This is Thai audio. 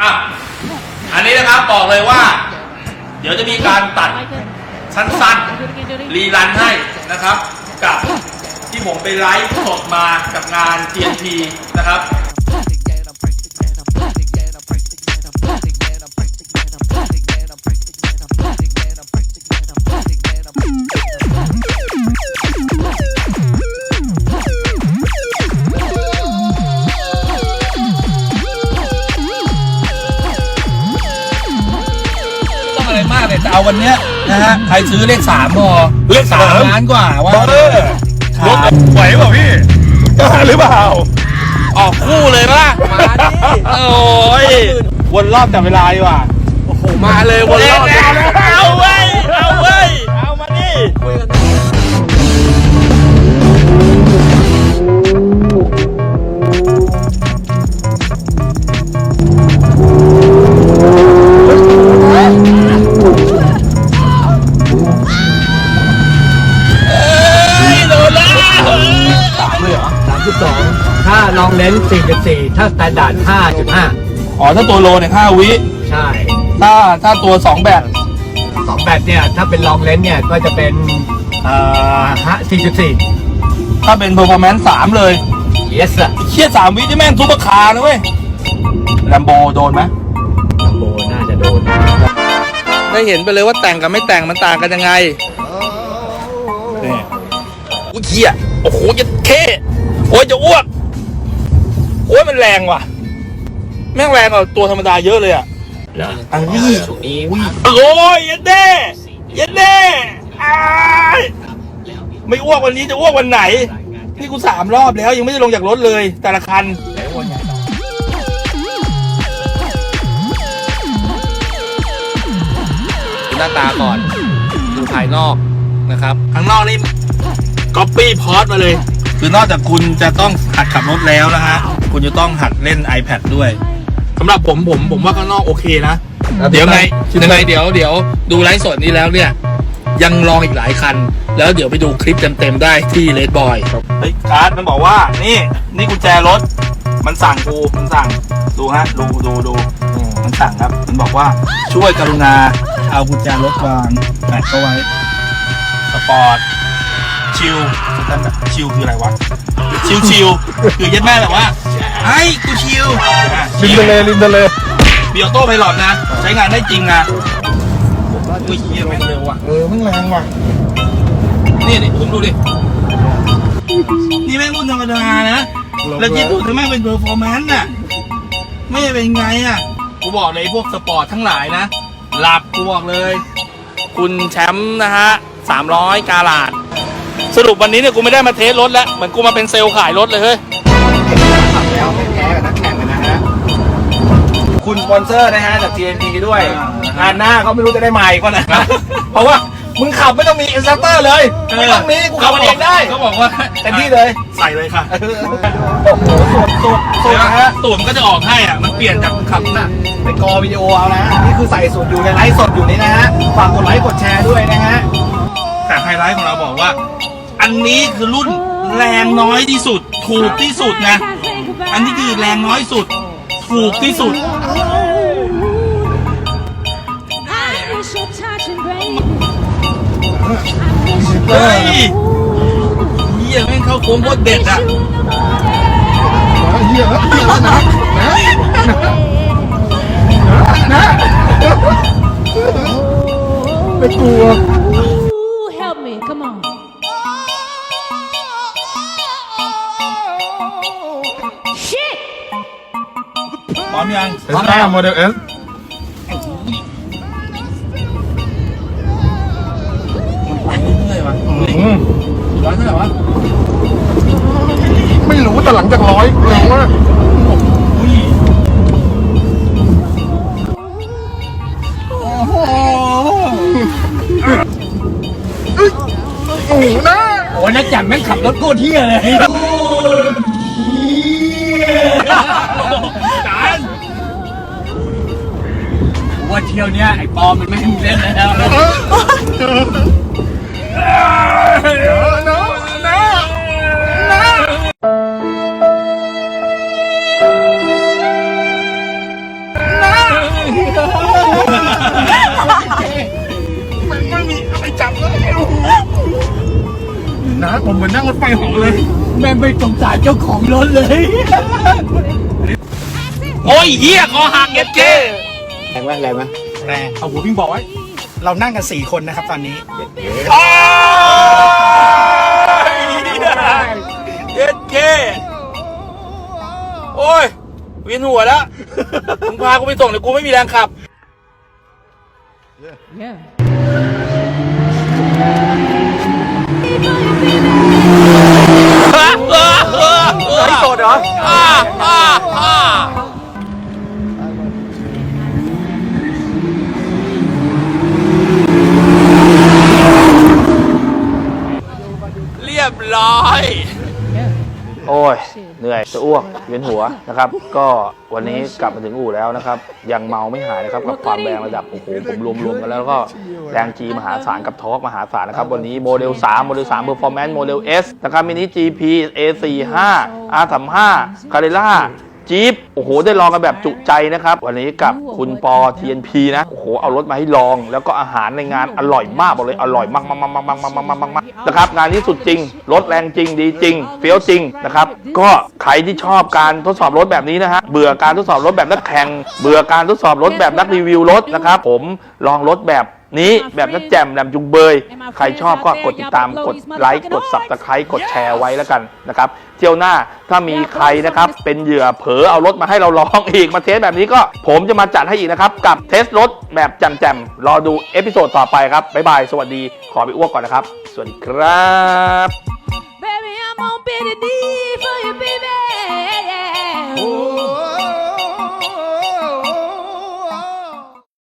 อะ อันนี้นะครับบอกเลยว่า เดี๋ยวจะมีการตัดสั้นๆ รีรันให้นะครับ กับที่ผมไปไลฟ์สดมากับงาน TNT นะครับ เลยแต่เอาวันเนี้ยนะฮะใครซื้อเลขสามพอเลขสาม ล้านกว่าว่าเออรถไหวเปล่าพี่กล้าหรือเปล่า ออกคู่เลยปะมาดิ โอ้ยวนรอบจับเวลาดีกว่ามาเลยวนรอบเอาเว้ยเอาเว้ยเอามาดิโองเลนส์สี่จุดสี่ถ้าสแตนดาร์ดห้าจุดห้าอ๋อถ้าตัวโลเนี่ยห้าวิ ใช่ ถ้าถ้าตัวสองแบบสองแบบเนี่ย ถ้าเป็นลองเลนส์เนี่ย ก็จะเป็นเอ่อฮะสี่จุดสี่ถ้าเป็น performance สามเลย yes อะเชี่ยสามวิที่แม่งทุบราคาร์นะเว้ยแลมโบโดนไหมโบน่าจะโดน ได้เห็นไปเลยว่าแต่งกับไม่แต่งมันต่างกันยังไงนี่ อุ้ยเหี้ยโอ้โหจะเท่โอ้ยจะอ้วก โอ้ยมันแรงว่ะ แม่งแรงกว่าตัวธรรมดาเยอะเลยอะแล้วอันนี้ช่วงนี้โอ้ยยันเด้ยันเด้อ้ายไม่อ้วกวันนี้จะอ้วกวันไหน นี่กูสามรอบแล้วยังไม่ได้ลงจากรถเลย แต่ละคันดูหน้าตาก่อน ดูภายนอกนะครับข้างนอกนี่ก๊อปปี้พอดมาเลย คือนอกจากคุณจะต้องหัดขับรถแล้วนะฮะ คุณจะต้องหัดเล่น iPad ด้วย สำหรับผมผมผมว่าข้างนอกโอเคนะ เดี๋ยวไงยังไงเดี๋ยวเดี๋ยวดูไลฟ์สดนี้แล้วเนี่ย ยังลองอีกหลายคัน แล้วเดี๋ยวไปดูคลิปเต็มๆได้ที่เลดบอยเฮ้ยการ์ดมันบอกว่านี่นี่กุญแจรถ มันสั่งกูมันสั่งดูฮะดูดูดูมันสั่งครับ มันบอกว่าช่วยกรุณาเอากุญแจรถวางแปะเข้าไว้ สปอร์ตชิลนั่นแบบชิลคืออะไรวะชิลชิลคือยัดแม่แบบว่า ไอ้ยกูชิลอะริมทะเลริมทะเลบีออโต้ไพลอตนะ ใช้งานได้จริงนะอุ้ยเฮียมันเร็วว่ะเออมันแรงว่ะนี่นี่ผมดูดิ นี่แม่งรุ่นธรรมดานะแล้วคิดดูถ้าแม่งเป็นเ e อร์ฟอร์แมนซ์น่ะไม่เป็นไงอะ กูบอกเลยพวกสปอร์ตทั้งหลายนะ หลับกูบอกเลย คุณแชมป์นะฮะสามร้อยกาลาด สรุปวันนี้เนี่ยกูไม่ได้มาเทสรถแล้ว เหมือนกูมาเป็นเซลล์ขายรถเลยเฮ้ย คุณสปอนเซอร์นะฮะจาก TNT ด้วยงานหน้าเขาไม่รู้จะได้ใหม่ก็นะเพราะว่ามึงขับไม่ต้องมีอินสตรัคเตอร์เลยไม่ต้องมีกูขับมันเองได้เขาบอกว่าเต็มที่เลยใส่เลยค่ะโอ้โหสุดสุดสุดนะฮะตูดมันก็จะออกให้อะมันเปลี่ยนจากขับหน้าไปกอวิดีโอเอานะนี่คือใส่สุดอยู่ในไลฟ์สดอยู่นี่นะฮะฝากกดไลค์กดแชร์ด้วยนะฮะแต่ไฮไลท์ของเราบอกว่า อันนี้คือรุ่นแรงน้อยที่สุด ถูกที่สุดนะ อันนี้คือแรงน้อยสุด ถูกที่สุด เฮ้ยเฮียแม่งเข้าโค้งโคตรเด็ดอะเฮียเฮียแล้วนะไม่กลัว Help me, come on. พร้อมยังเอสห้าโมเดลเอส อยๆว่ะร้อยเท่าไหร่วะไม่รู้แต่หลังจากร้อยเร็วมากอุ้ยโอ้โหนะโอ้ยนักจัดแม่งขับรถโคตรเที่ยเลยจานว่าเที่ยวเนี้ยไอ้ปอมมันไม่ให้มึงเล่นแล้ว ถไฟเหอเลย แม่งไม่สงสารเจ้าของรถเลย โอ้ยเหี้ยคอหักเย็ดเก้แรงไหมแรงไหมแรงเอาหัวพิงบอกไว้ เรานั่งกันสี่คนนะครับตอนนี้โอ้ยเย็ดเก้โอ้ยเวียนหัวแล้วมึงพากูไปส่งเดี๋ยวกูไม่มีแรงขับ Yeah. ไลฟ์สดเหรอ อ่า ยเหนื่อยจะอ้วกเวียนหัวนะครับ ก็วันนี้กลับมาถึงอู่แล้วนะครับ ยังเมาไม่หายนะครับกับความแรงระดับโอ้โหผมรวมๆกันแล้วก็แรงจีมหาศาลกับทอกมหาศาลนะครับ วันนี้โมเดล 3 โมเดล3 Performance โมเดล S นะครับมินิ GP A45 R35 c a r r e r a จี๊ปโอ้โห ได้ลองกันแบบจุใจนะครับ วันนี้กับคุณปอ TNP นะ โอ้โห เอารถมาให้ลอง แล้วก็อาหารในงานอร่อยมากบอกเลย อร่อยมากมากมากมากมากมากมากมากนะครับ งานนี้สุดจริง รถแรงจริง ดีจริง เฟี้ยวจริงนะครับ ก็ใครที่ชอบการทดสอบรถแบบนี้นะฮะ เบื่อการทดสอบรถแบบนักแข่ง เบื่อการทดสอบรถแบบนักรีวิวรถนะครับ ผมลองรถแบบ นี้แบบนักแจ่มแบบจุงเบย ใครชอบก็กดติดตามกดไลค์กด subscribe กดแชร์ไว้แล้วกันนะครับเที่ยวหน้าถ้ามีใครนะครับเป็นเหยื่อเผลอเอารถมาให้เราลองอีกมาเทสแบบนี้ก็ ผมจะมาจัดให้อีกนะครับ กับเทสรถแบบแจ่มๆรอดูเอพิโซดต่อไปครับบ๊ายบายสวัสดีขอไปอ้วกก่อนนะครับ สวัสดีครับ Baby, I'm on Benny D.